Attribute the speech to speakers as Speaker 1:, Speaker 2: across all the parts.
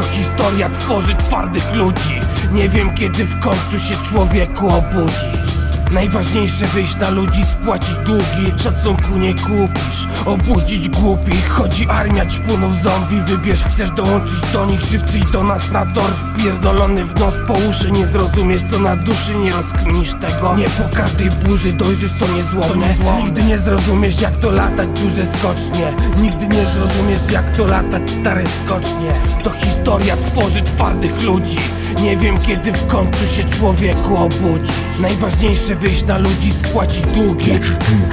Speaker 1: To historia tworzy twardych ludzi. Nie wiem kiedy w końcu się człowieku obudzisz. Najważniejsze wyjść na ludzi, spłacić długi Szacunku nie kupisz. Obudzić głupich Chodzi armia ćpunów zombie. Wybierz, chcesz dołączyć do nich Czy przyjść do nas na tor Wpierdolony w nos po uszy Nie zrozumiesz co na duszy Nie rozkminisz tego. Nie po każdej burzy dojrzysz co niezłomne Nigdy nie zrozumiesz jak to latać duże skocznie. Nigdy nie zrozumiesz jak to latać stare skocznie. To historia tworzy twardych ludzi. Nie wiem kiedy w końcu się człowieku obudzi. Najważniejsze wyjść na ludzi, spłacić długi.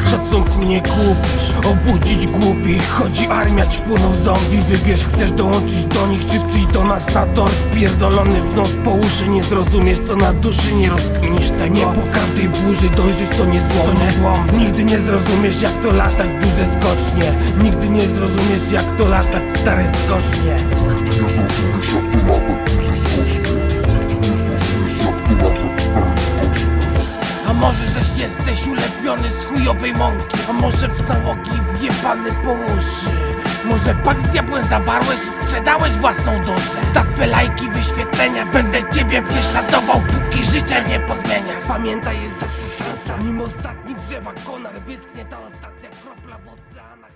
Speaker 1: Szacunku nie kupisz, obudzić głupich. Chodzi armia ćpunów zombie. Wybierz, chcesz dołączyć do nich Czy przyjść nas na tor Wpierdolony w nos po uszy Nie zrozumiesz co na duszy, nie rozkminisz. Tego Nie po każdej burzy dojrzysz co niezłomne Nigdy nie zrozumiesz jak to latać duże skocznie. Nigdy nie zrozumiesz jak to latać stare skocznie. A może żeś jesteś ulepiony z chujowej mąki? A może w nałogi wjebany po uszy Może pak z diabłem zawarłeś i sprzedałeś własną duszę Za twe lajki wyświetlenia będę ciebie prześladował Póki życia nie pozmieniasz. Pamiętaj jest zawsze szansa Nim ostatni drzewa konar wyschnie ta ostatnia kropla w oceanach